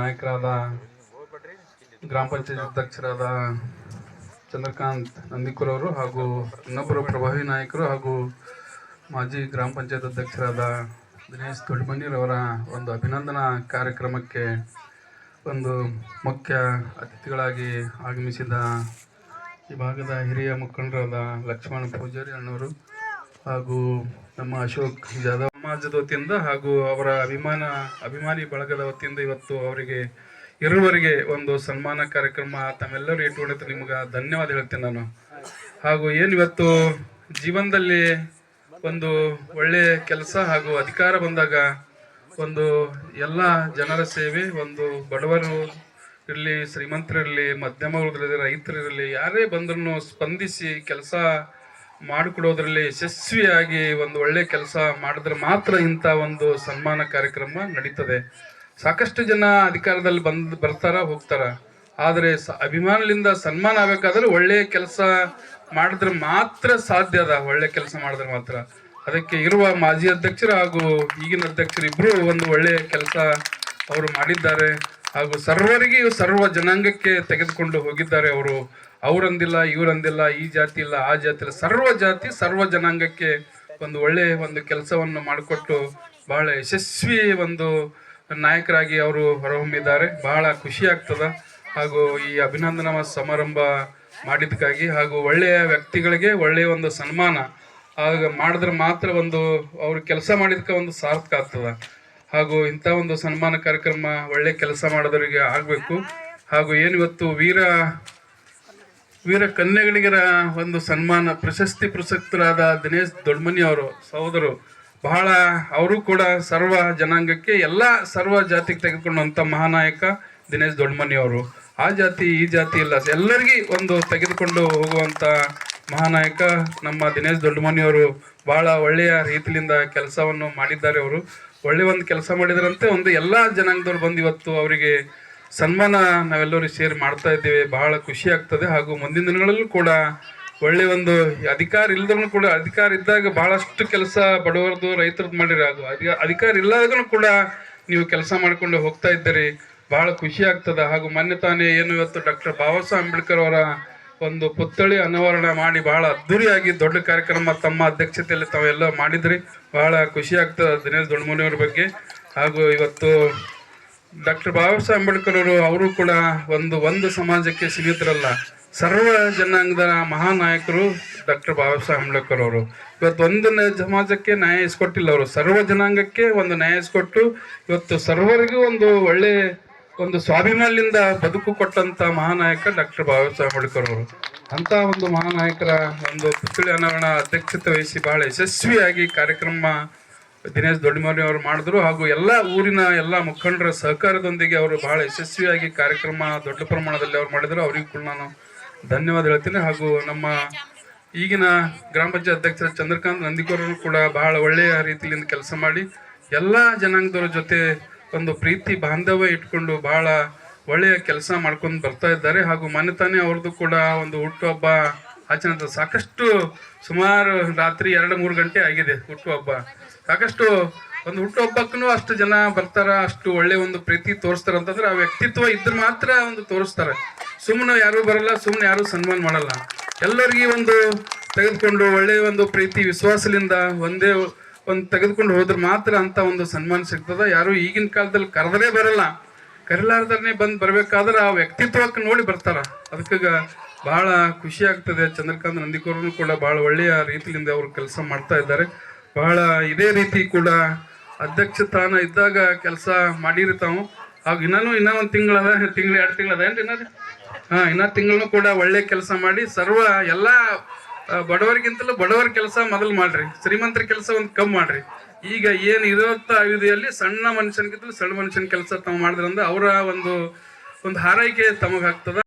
ನಾಯಕರಾದ ಗ್ರಾಮ ಪಂಚಾಯತ್ ಅಧ್ಯಕ್ಷರಾದ ಚಂದ್ರಕಾಂತ್ ನಂದಿಕುರವರು ಹಾಗೂ ಇನ್ನೊಬ್ಬರು ಪ್ರಭಾವಿ ನಾಯಕರು ಹಾಗೂ ಮಾಜಿ ಗ್ರಾಮ ಪಂಚಾಯತ್ ಅಧ್ಯಕ್ಷರಾದ ದಿನೇಶ್ ದೊಡ್ಡಮನಿರವರ ಒಂದು ಅಭಿನಂದನಾ ಕಾರ್ಯಕ್ರಮಕ್ಕೆ ಒಂದು ಮುಖ್ಯ ಅತಿಥಿಗಳಾಗಿ ಆಗಮಿಸಿದ ಈ ಭಾಗದ ಹಿರಿಯ ಮುಖಂಡರಾದ ಲಕ್ಷ್ಮಣ ಪೂಜಾರಿ ಅಣ್ಣವರು ಹಾಗೂ ನಮ್ಮ ಅಶೋಕ್ ಜಾಧವ್ ಸಮಾಜದ ವತಿಯಿಂದ ಹಾಗೂ ಅವರ ಅಭಿಮಾನ, ಅಭಿಮಾನಿ ಬಳಗದ ವತಿಯಿಂದ ಇವತ್ತು ಅವರಿಗೆ ಇರುವರಿಗೆ ಒಂದು ಸನ್ಮಾನ ಕಾರ್ಯಕ್ರಮ ತಮ್ಮೆಲ್ಲರೂ ಇಟ್ಟುಕೊಂಡಿದ್ದು ನಿಮ್ಗೆ ಧನ್ಯವಾದ ಹೇಳ್ತೀನಿ ನಾನು. ಹಾಗೂ ಏನು ಇವತ್ತು ಜೀವನದಲ್ಲಿ ಒಂದು ಒಳ್ಳೆಯ ಕೆಲಸ ಹಾಗೂ ಅಧಿಕಾರ ಬಂದಾಗ ಒಂದು ಎಲ್ಲ ಜನರ ಸೇವೆ, ಒಂದು ಬಡವರು ಇರಲಿ, ಶ್ರೀಮಂತರಿರಲಿ, ಮಧ್ಯಮ ವರ್ಗದಲ್ಲಿ ರೈತರಿರಲಿ, ಯಾರೇ ಬಂದ್ರೂ ಸ್ಪಂದಿಸಿ ಕೆಲಸ ಮಾಡಿಕೊಡೋದ್ರಲ್ಲಿ ಯಶಸ್ವಿಯಾಗಿ ಒಂದು ಒಳ್ಳೆ ಕೆಲಸ ಮಾಡಿದ್ರೆ ಮಾತ್ರ ಇಂಥ ಒಂದು ಸನ್ಮಾನ ಕಾರ್ಯಕ್ರಮ ನಡೀತದೆ. ಸಾಕಷ್ಟು ಜನ ಅಧಿಕಾರದಲ್ಲಿ ಬಂದ್ ಬರ್ತಾರ, ಹೋಗ್ತಾರ. ಆದರೆ ಸ ಅಭಿಮಾನದಿಂದ ಸನ್ಮಾನ ಆಗಬೇಕಾದ್ರೆ ಒಳ್ಳೆಯ ಕೆಲಸ ಮಾಡಿದ್ರೆ ಮಾತ್ರ ಸಾಧ್ಯ ಅದ. ಒಳ್ಳೆ ಕೆಲಸ ಮಾಡಿದ್ರೆ ಮಾತ್ರ. ಅದಕ್ಕೆ ಇರುವ ಮಾಜಿ ಅಧ್ಯಕ್ಷರು ಹಾಗೂ ಈಗಿನ ಅಧ್ಯಕ್ಷರು ಇಬ್ಬರು ಒಂದು ಒಳ್ಳೆಯ ಕೆಲಸ ಅವರು ಮಾಡಿದ್ದಾರೆ. ಹಾಗೂ ಸರ್ವರಿಗೆ ಸರ್ವ ಜನಾಂಗಕ್ಕೆ ತೆಗೆದುಕೊಂಡು ಹೋಗಿದ್ದಾರೆ ಅವರು. ಅವರಂದಿಲ್ಲ, ಇವರಂದಿಲ್ಲ, ಈ ಜಾತಿ ಇಲ್ಲ, ಆ ಜಾತಿ ಇಲ್ಲ. ಸರ್ವ ಜಾತಿ, ಸರ್ವ ಜನಾಂಗಕ್ಕೆ ಒಂದು ಒಳ್ಳೆಯ ಒಂದು ಕೆಲಸವನ್ನು ಮಾಡಿಕೊಟ್ಟು ಬಹಳ ಯಶಸ್ವಿ ಒಂದು ನಾಯಕರಾಗಿ ಅವರು ಹೊರಹೊಮ್ಮಿದ್ದಾರೆ. ಬಹಳ ಖುಷಿ ಆಗ್ತದ. ಹಾಗೂ ಈ ಅಭಿನಂದನಾ ಸಮಾರಂಭ ಮಾಡಿದ್ದಕ್ಕಾಗಿ ಹಾಗೂ ಒಳ್ಳೆಯ ವ್ಯಕ್ತಿಗಳಿಗೆ ಒಳ್ಳೆಯ ಒಂದು ಸನ್ಮಾನ. ಆಗ ಮಾಡಿದ್ರೆ ಮಾತ್ರ ಒಂದು, ಅವರು ಕೆಲಸ ಮಾಡಿದಕ್ಕೆ ಒಂದು ಸಾರ್ಥಕ ಆಗ್ತದ. ಹಾಗೂ ಇಂಥ ಒಂದು ಸನ್ಮಾನ ಕಾರ್ಯಕ್ರಮ, ಒಳ್ಳೆ ಕೆಲಸ ಮಾಡಿದವರಿಗೆ ಆಗಬೇಕು. ಹಾಗೂ ಏನು ಇವತ್ತು ವೀರ ವೀರ ಕನ್ಯೆಗಳಿಗರ ಒಂದು ಸನ್ಮಾನ, ಪ್ರಶಸ್ತಿ ಪ್ರಸಕ್ತರಾದ ದಿನೇಶ್ ದೊಡ್ಮನಿ ಅವರು ಸಹೋದರು ಬಹಳ ಅವರು ಕೂಡ ಸರ್ವ ಜನಾಂಗಕ್ಕೆ, ಎಲ್ಲ ಸರ್ವ ಜಾತಿಗೆ ತೆಗೆದುಕೊಂಡಂಥ ಮಹಾನಾಯಕ ದಿನೇಶ್ ದೊಡ್ಮನಿ ಅವರು. ಆ ಜಾತಿ, ಈ ಜಾತಿ ಇಲ್ಲ. ಎಲ್ಲರಿಗೂ ಒಂದು ತೆಗೆದುಕೊಂಡು ಹೋಗುವಂಥ ಮಹಾನಾಯಕ ನಮ್ಮ ದಿನೇಶ್ ದೊಡ್ಡಮನಿ ಅವರು ಬಹಳ ಒಳ್ಳೆಯ ರೀತಿಯಿಂದ ಕೆಲಸವನ್ನು ಮಾಡಿದ್ದಾರೆ ಅವರು. ಒಳ್ಳೆ ಒಂದು ಕೆಲಸ ಮಾಡಿದರಂತೆ. ಒಂದು ಎಲ್ಲ ಜನಾಂಗದವ್ರು ಬಂದು ಇವತ್ತು ಅವರಿಗೆ ಸನ್ಮಾನ ನಾವೆಲ್ಲರೂ ಸೇರಿ ಮಾಡ್ತಾ ಇದ್ದೇವೆ. ಬಹಳ ಖುಷಿ ಆಗ್ತದೆ. ಹಾಗೂ ಮುಂದಿನ ದಿನಗಳಲ್ಲೂ ಕೂಡ ಒಳ್ಳೆ ಒಂದು ಅಧಿಕಾರ ಇಲ್ಲದ್ರೂ ಕೂಡ ಅಧಿಕಾರ ಇದ್ದಾಗ ಬಹಳಷ್ಟು ಕೆಲಸ ಬಡವರದು ರೈತರದ್ದು ಮಾಡಿರಿ. ಅದು ಅಧಿ- ಅಧಿಕಾರ ಇಲ್ಲದಾಗೂ ಕೂಡ ನೀವು ಕೆಲಸ ಮಾಡಿಕೊಂಡು ಹೋಗ್ತಾ ಇದ್ದೀರಿ. ಬಹಳ ಖುಷಿ ಆಗ್ತದೆ. ಹಾಗೂ ಮೊನ್ನೆ ತಾನೇ ಏನು ಇವತ್ತು ಡಾಕ್ಟರ್ ಬಾಬಾ ಸಾಹೇಬ್ ಅಂಬೇಡ್ಕರ್ ಅವರ ಒಂದು ಪುತ್ಥಳಿ ಅನಾವರಣ ಮಾಡಿ ಬಹಳ ಅದ್ದೂರಿಯಾಗಿ ದೊಡ್ಡ ಕಾರ್ಯಕ್ರಮ ತಮ್ಮ ಅಧ್ಯಕ್ಷತೆಯಲ್ಲಿ ತಾವೆಲ್ಲ ಮಾಡಿದ್ರಿ. ಬಹಳ ಖುಷಿ ಆಗ್ತದೆ ದಿನೇಶ್ ದೊಡ್ಡಮನಿಯವ್ರ ಬಗ್ಗೆ. ಹಾಗೂ ಇವತ್ತು ಡಾಕ್ಟರ್ ಬಾಬಾ ಸಾಹೇಬ್ ಅಂಬೇಡ್ಕರ್ ಅವರು ಅವರು ಕೂಡ ಒಂದು ಒಂದು ಸಮಾಜಕ್ಕೆ ಸೀಮಿತರಲ್ಲ ಸರ್ವ ಜನಾಂಗದ ಮಹಾನಾಯಕರು ಡಾಕ್ಟರ್ ಬಾಬಾ ಸಾಹೇಬ್ ಅಂಬೇಡ್ಕರ್ ಅವರು ಇವತ್ತು ಒಂದು ಸಮಾಜಕ್ಕೆ ನ್ಯಾಯ ಇಸ್ಕೊಟ್ಟಿಲ್ಲ ಅವರು. ಸರ್ವ ಜನಾಂಗಕ್ಕೆ ಒಂದು ನ್ಯಾಯ ಇಸ್ಕೊಟ್ಟು ಇವತ್ತು ಸರ್ವರಿಗೂ ಒಂದು ಒಳ್ಳೆ ಒಂದು ಸ್ವಾಭಿಮಾನದಿಂದ ಬದುಕು ಕೊಟ್ಟಂತ ಮಹಾನಾಯಕ ಡಾಕ್ಟರ್ ಬಾಬಾ ಸಾಹೇಬ್ ಅಂಬೇಡ್ಕರ್ ಅವರು. ಅಂತ ಒಂದು ಮಹಾನಾಯಕರ ಒಂದು ಪುತ್ಥಳಿ ಅನಾವರಣ ಅಧ್ಯಕ್ಷತೆ ವಹಿಸಿ ಬಹಳ ಯಶಸ್ವಿಯಾಗಿ ಕಾರ್ಯಕ್ರಮ ದಿನೇಶ್ ದೊಡ್ಡಮನಿ ಅವರು ಮಾಡಿದ್ರು. ಹಾಗೂ ಎಲ್ಲ ಊರಿನ ಎಲ್ಲ ಮುಖಂಡರ ಸಹಕಾರದೊಂದಿಗೆ ಅವರು ಬಹಳ ಯಶಸ್ವಿಯಾಗಿ ಕಾರ್ಯಕ್ರಮ ದೊಡ್ಡ ಪ್ರಮಾಣದಲ್ಲಿ ಅವ್ರು ಮಾಡಿದ್ರು. ಅವರಿಗೂ ಕೂಡ ನಾನು ಧನ್ಯವಾದ ಹೇಳ್ತೀನಿ. ಹಾಗೂ ನಮ್ಮ ಈಗಿನ ಗ್ರಾಮ ಪಂಚಾಯತ್ ಅಧ್ಯಕ್ಷರ ಚಂದ್ರಕಾಂತ್ ನಂದಿಕೋರರು ಕೂಡ ಬಹಳ ಒಳ್ಳೆಯ ರೀತಿಯಿಂದ ಕೆಲಸ ಮಾಡಿ, ಎಲ್ಲ ಜನಾಂಗದವರ ಜೊತೆ ಒಂದು ಪ್ರೀತಿ ಬಾಂಧವ್ಯ ಇಟ್ಕೊಂಡು ಬಹಳ ಒಳ್ಳೆಯ ಕೆಲಸ ಮಾಡ್ಕೊಂಡು ಬರ್ತಾ ಇದ್ದಾರೆ. ಹಾಗೂ ಮನೆ ತಾನೇ ಅವ್ರದ್ದು ಕೂಡ ಒಂದು ಹುಟ್ಟುಹಬ್ಬ ಆಚರಣೆ ಸಾಕಷ್ಟು ಸುಮಾರು ರಾತ್ರಿ ಎರಡು ಮೂರು ಗಂಟೆ ಆಗಿದೆ ಹುಟ್ಟುಹಬ್ಬ ಸಾಕಷ್ಟು ಒಂದು ಹುಟ್ಟುಹಬ್ಬಕ್ಕೂ ಅಷ್ಟು ಜನ ಬರ್ತಾರ, ಅಷ್ಟು ಒಳ್ಳೆ ಒಂದು ಪ್ರೀತಿ ತೋರಿಸ್ತಾರೆ ಅಂತಂದ್ರೆ ಆ ವ್ಯಕ್ತಿತ್ವ ಇದ್ರೆ ಮಾತ್ರ ಒಂದು ತೋರಿಸ್ತಾರೆ. ಸುಮ್ಮನೆ ಯಾರೂ ಬರಲ್ಲ ಸುಮ್ಮನೆ ಯಾರು ಸನ್ಮಾನ ಮಾಡಲ್ಲ. ಎಲ್ಲರಿಗೂ ಒಂದು ತೆಗೆದುಕೊಂಡು ಒಳ್ಳೆಯ ಒಂದು ಪ್ರೀತಿ, ವಿಶ್ವಾಸದಿಂದ ಒಂದೇ ಒಂದು ತೆಗೆದುಕೊಂಡು ಹೋದ್ರೆ ಮಾತ್ರ ಅಂತ ಒಂದು ಸನ್ಮಾನ ಸಿಗ್ತದ. ಯಾರು ಈಗಿನ ಕಾಲದಲ್ಲಿ ಕರೆದ್ರೆ ಬರಲ್ಲ. ಕರಿಲಾರ್ದನೆ ಬಂದು ಬರ್ಬೇಕಾದ್ರೆ ಆ ವ್ಯಕ್ತಿತ್ವಕ್ಕೆ ನೋಡಿ ಬರ್ತಾರ. ಅದಕ್ಕೆ ಬಹಳ ಖುಷಿ ಆಗ್ತದೆ. ಚಂದ್ರಕಾಂತ್ ನಂದಿಕೋರನು ಕೂಡ ಬಹಳ ಒಳ್ಳೆಯ ರೀತಿಯಿಂದ ಅವರು ಕೆಲಸ ಮಾಡ್ತಾ ಇದ್ದಾರೆ. ಬಹಳ ಇದೇ ರೀತಿ ಕೂಡ ಅಧ್ಯಕ್ಷ ತಾನ ಇದ್ದಾಗ ಕೆಲಸ ಮಾಡಿರಿ ತಾವು. ಹಾಗೂ ಇನ್ನೂ ಇನ್ನೂ ಒಂದು ತಿಂಗಳದ ತಿಂಗಳು, ಎರಡು ತಿಂಗಳದ ಏನ್ರಿ ಇನ್ನೂ? ಹಾಂ, ಇನ್ನ ತಿಂಗಳು ಕೂಡ ಒಳ್ಳೆ ಕೆಲಸ ಮಾಡಿ ಸರ್ವ ಎಲ್ಲ ಬಡವರಿಗಿಂತಲೂ ಬಡವರ ಕೆಲಸ ಮೊದಲು ಮಾಡ್ರಿ. ಶ್ರೀಮಂತರ ಕೆಲಸ ಒಂದು ಕಮ್ಮಿ ಮಾಡ್ರಿ. ಈಗ ಏನು ಇರುವಂತ ಅವಧಿಯಲ್ಲಿ ಸಣ್ಣ ಮನುಷ್ಯನಿಗಿಂತಲೂ ಸಣ್ಣ ಮನುಷ್ಯನ ಕೆಲಸ ತಾವು ಮಾಡಿದ್ರಂದ್ರೆ ಅವರ ಒಂದು ಒಂದು ಹಾರೈಕೆ ತಮಗಾಗ್ತದ